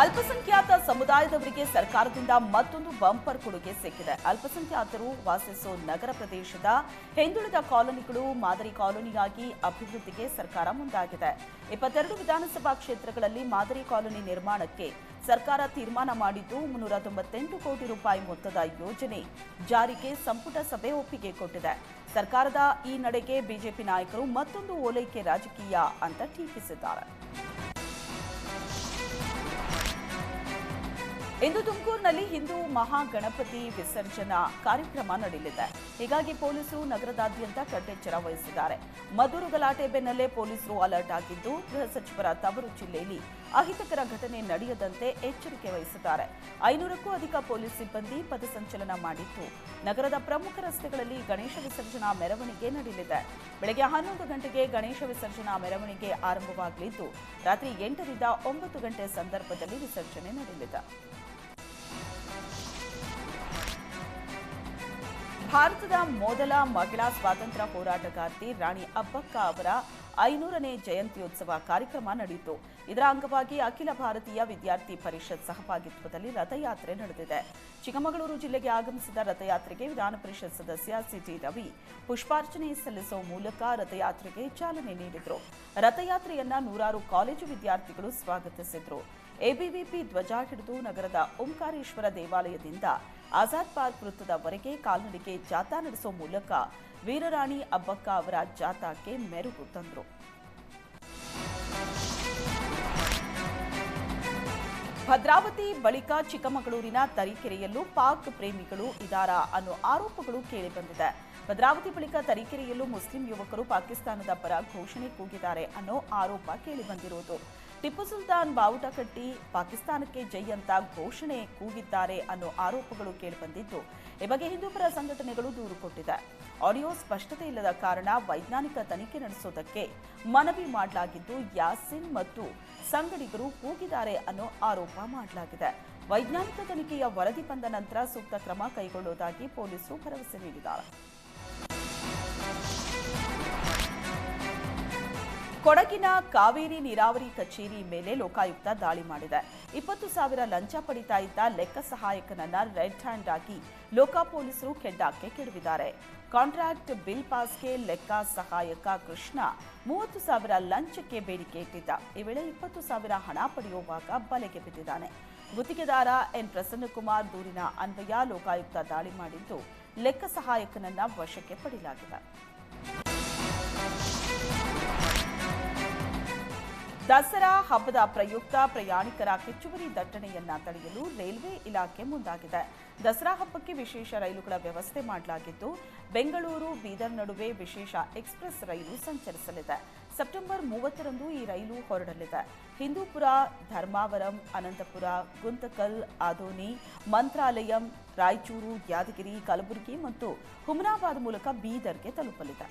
ಅಲ್ಪಸಂಖ್ಯಾತ ಸಮುದಾಯದವರಿಗೆ ಸರ್ಕಾರದಿಂದ ಮತ್ತೊಂದು ಬಂಪರ್ ಕೊಡುಗೆ ಸಿಕ್ಕಿದೆ. ಅಲ್ಪಸಂಖ್ಯಾತರು ವಾಸಿಸೋ ನಗರ ಪ್ರದೇಶದ ಹಿಂದುಳಿದ ಕಾಲೋನಿಗಳು ಮಾದರಿ ಕಾಲೋನಿಯಾಗಿ ಅಭಿವೃದ್ಧಿಗೆ ಸರ್ಕಾರ ಮುಂದಾಗಿದೆ. ಇಪ್ಪತ್ತೆರಡು ವಿಧಾನಸಭಾ ಕ್ಷೇತ್ರಗಳಲ್ಲಿ ಮಾದರಿ ಕಾಲೋನಿ ನಿರ್ಮಾಣಕ್ಕೆ ಸರ್ಕಾರ ತೀರ್ಮಾನ ಮಾಡಿದ್ದು ಮುನ್ನೂರ ತೊಂಬತ್ತೆಂಟು ಕೋಟಿ ರೂಪಾಯಿ ಮೊತ್ತದ ಯೋಜನೆ ಜಾರಿಗೆ ಸಂಪುಟ ಸಭೆ ಒಪ್ಪಿಗೆ ಕೊಟ್ಟಿದೆ. ಸರ್ಕಾರದ ಈ ನಡೆಗೆ ಬಿಜೆಪಿ ನಾಯಕರು ಮತ್ತೊಂದು ಓಲೈಕೆ ರಾಜಕೀಯ ಅಂತ ಟೀಕಿಸಿದ್ದಾರೆ. ಇಂದು ತುಮಕೂರಿನಲ್ಲಿ ಹಿಂದೂ ಮಹಾಗಣಪತಿ ವಿಸರ್ಜನಾ ಕಾರ್ಯಕ್ರಮ ನಡೆಯಲಿದೆ. ಹೀಗಾಗಿ ಪೊಲೀಸರು ನಗರದಾದ್ಯಂತ ಕಟ್ಟೆಚ್ಚರ ವಹಿಸಿದ್ದಾರೆ. ಮಧುರು ಗಲಾಟೆ ಬೆನ್ನಲ್ಲೇ ಪೊಲೀಸರು ಅಲರ್ಟ್ ಆಗಿದ್ದು, ಗೃಹ ಸಚಿವರ ತವರು ಜಿಲ್ಲೆಯಲ್ಲಿ ಅಹಿತಕರ ಘಟನೆ ನಡೆಯದಂತೆ ಎಚ್ಚರಿಕೆ ವಹಿಸಿದ್ದಾರೆ. ಐನೂರಕ್ಕೂ ಅಧಿಕ ಪೊಲೀಸ್ ಸಿಬ್ಬಂದಿ ಪಥಸಂಚಲನ ಮಾಡಿದ್ದು, ನಗರದ ಪ್ರಮುಖ ರಸ್ತೆಗಳಲ್ಲಿ ಗಣೇಶ ವಿಸರ್ಜನಾ ಮೆರವಣಿಗೆ ನಡೆಯಲಿದೆ. ಬೆಳಗ್ಗೆ ಹನ್ನೊಂದು ಗಂಟೆಗೆ ಗಣೇಶ ವಿಸರ್ಜನಾ ಮೆರವಣಿಗೆ ಆರಂಭವಾಗಲಿದ್ದು, ರಾತ್ರಿ ಎಂಟರಿಂದ ಒಂಬತ್ತು ಗಂಟೆ ಸಂದರ್ಭದಲ್ಲಿ ವಿಸರ್ಜನೆ ನಡೆಯಲಿದೆ. ಭಾರತದ ಮೊದಲ ಮಹಿಳಾ ಸ್ವಾತಂತ್ರ್ಯ ಹೋರಾಟಗಾರ್ತಿ ರಾಣಿ ಅಬ್ಬಕ್ಕ ಅವರ ಐನೂರನೇ ಜಯಂತ್ಯೋತ್ಸವ ಕಾರ್ಯಕ್ರಮ ನಡೆಯಿತು. ಇದರ ಅಂಗವಾಗಿ ಅಖಿಲ ಭಾರತೀಯ ವಿದ್ಯಾರ್ಥಿ ಪರಿಷತ್ ಸಹಭಾಗಿತ್ವದಲ್ಲಿ ರಥಯಾತ್ರೆ ನಡೆದಿದೆ. ಚಿಕ್ಕಮಗಳೂರು ಜಿಲ್ಲೆಗೆ ಆಗಮಿಸಿದ ರಥಯಾತ್ರೆಗೆ ವಿಧಾನ ಪರಿಷತ್ ಸದಸ್ಯ ಸಿಟಿ ರವಿ ಪುಷ್ಪಾರ್ಚನೆ ಸಲ್ಲಿಸುವ ಮೂಲಕ ರಥಯಾತ್ರೆಗೆ ಚಾಲನೆ ನೀಡಿದರು. ರಥಯಾತ್ರೆಯನ್ನ ನೂರಾರು ಕಾಲೇಜು ವಿದ್ಯಾರ್ಥಿಗಳು ಸ್ವಾಗತಿಸಿದ್ರು. ಎಬಿವಿಪಿ ಧ್ವಜ ಹಿಡಿದು ನಗರದ ಓಂಕಾರೇಶ್ವರ ದೇವಾಲಯದಿಂದ ಆಜಾದ್ ಪಾರ್ಕ್ ವೃತ್ತದವರೆಗೆ ಕಾಲ್ನಡಿಗೆ ಜಾಥಾ ನಡೆಸುವ ಮೂಲಕ ವೀರರಾಣಿ ಅಬ್ಬಕ್ಕ ಅವರ ಜಾಥಾಕ್ಕೆ ಮೆರುಗು ತಂದರು. ಭದ್ರಾವತಿ ಬಳಿಕ ಚಿಕ್ಕಮಗಳೂರಿನ ತರೀಕೆರೆಯಲ್ಲೂ ಪಾಕ್ ಪ್ರೇಮಿಗಳು ಇದಾರ ಅನ್ನೋ ಆರೋಪಗಳು ಕೇಳಿಬಂದಿದೆ. ಭದ್ರಾವತಿ ಬಳಿಕ ತರೀಕೆರೆಯಲ್ಲೂ ಮುಸ್ಲಿಂ ಯುವಕರು ಪಾಕಿಸ್ತಾನದ ಪರ ಘೋಷಣೆ ಕೂಗಿದ್ದಾರೆ ಅನ್ನೋ ಆರೋಪ ಕೇಳಿಬಂದಿರುವುದು ಟಿಪ್ಪು ಸುಲ್ತಾನ್ ಬಾವುಟ ಕಟ್ಟಿ ಪಾಕಿಸ್ತಾನಕ್ಕೆ ಜೈ ಅಂತ ಘೋಷಣೆ ಕೂಗಿದ್ದಾರೆ ಅನ್ನೋ ಆರೋಪಗಳು ಕೇಳಿಬಂದಿದ್ದು, ಈ ಬಗ್ಗೆ ಹಿಂದೂಪರ ಸಂಘಟನೆಗಳು ದೂರು ಕೊಟ್ಟಿದೆ. ಆಡಿಯೋ ಸ್ಪಷ್ಟತೆ ಇಲ್ಲದ ಕಾರಣ ವೈಜ್ಞಾನಿಕ ತನಿಖೆ ನಡೆಸೋದಕ್ಕೆ ಮನವಿ ಮಾಡಲಾಗಿದ್ದು, ಯಾಸಿನ್ ಮತ್ತು ಸಂಗಡಿಗರು ಕೂಗಿದ್ದಾರೆ ಅನ್ನೋ ಆರೋಪ ಮಾಡಲಾಗಿದೆ. ವೈಜ್ಞಾನಿಕ ತನಿಖೆಯ ವರದಿ ಬಂದ ನಂತರ ಸೂಕ್ತ ಕ್ರಮ ಕೈಗೊಳ್ಳುವುದಾಗಿ ಪೊಲೀಸರು ಭರವಸೆ ನೀಡಿದ್ದಾರೆ. ಕೊಡಗಿನ ಕಾವೇರಿ ನೀರಾವರಿ ಕಚೇರಿ ಮೇಲೆ ಲೋಕಾಯುಕ್ತ ದಾಳಿ ಮಾಡಿದೆ. ಇಪ್ಪತ್ತು ಸಾವಿರ ಲಂಚ ಪಡಿತಾ ಇದ್ದ ಲೆಕ್ಕ ಸಹಾಯಕನನ್ನ ರೆಡ್ ಹ್ಯಾಂಡ್ ಆಗಿ ಲೋಕ ಪೊಲೀಸರು ಕೆಡ್ಡಾಕ್ಕೆ ಕೆಡವಿದ್ದಾರೆ. ಕಾಂಟ್ರಾಕ್ಟ್ ಬಿಲ್ ಪಾಸ್ಗೆ ಲೆಕ್ಕ ಸಹಾಯಕ ಕೃಷ್ಣ ಮೂವತ್ತು ಸಾವಿರ ಲಂಚಕ್ಕೆ ಬೇಡಿಕೆ ಇಟ್ಟಿದ್ದ. ಈ ವೇಳೆ ಇಪ್ಪತ್ತು ಸಾವಿರ ಹಣ ಪಡೆಯುವಾಗ ಬಲೆಗೆ ಬಿದ್ದಿದ್ದಾನೆ. ಗುತ್ತಿಗೆದಾರ ಎನ್ ಪ್ರಸನ್ನಕುಮಾರ್ ದೂರಿನ ಅನ್ವಯ ಲೋಕಾಯುಕ್ತ ದಾಳಿ ಮಾಡಿದ್ದು ಲೆಕ್ಕ ಸಹಾಯಕನನ್ನ ವಶಕ್ಕೆ ಪಡೆಯಲಾಗಿದೆ. ದಸರಾ ಹಬ್ಬದ ಪ್ರಯುಕ್ತ ಪ್ರಯಾಣಿಕರ ಹೆಚ್ಚುವರಿ ದಟ್ಟಣೆಯನ್ನ ತಡೆಯಲು ರೈಲ್ವೆ ಇಲಾಖೆ ಮುಂದಾಗಿದೆ. ದಸರಾ ಹಬ್ಬಕ್ಕೆ ವಿಶೇಷ ರೈಲುಗಳ ವ್ಯವಸ್ಥೆ ಮಾಡಲಾಗಿದ್ದು, ಬೆಂಗಳೂರು, ಬೀದರ್ ನಡುವೆ ವಿಶೇಷ ಎಕ್ಸ್ಪ್ರೆಸ್ ರೈಲು ಸಂಚರಿಸಲಿದೆ. ಸೆಪ್ಟೆಂಬರ್ ಮೂವತ್ತರಂದು ಈ ರೈಲು ಹೊರಡಲಿದೆ. ಹಿಂದೂಪುರ, ಧರ್ಮಾವರಂ, ಅನಂತಪುರ, ಗುಂತಕಲ್, ಆದೋನಿ, ಮಂತ್ರಾಲಯಂ, ರಾಯಚೂರು, ಯಾದಗಿರಿ, ಕಲಬುರಗಿ ಮತ್ತು ಹುಮನಾಬಾದ್ ಮೂಲಕ ಬೀದರ್ಗೆ ತಲುಪಲಿದೆ.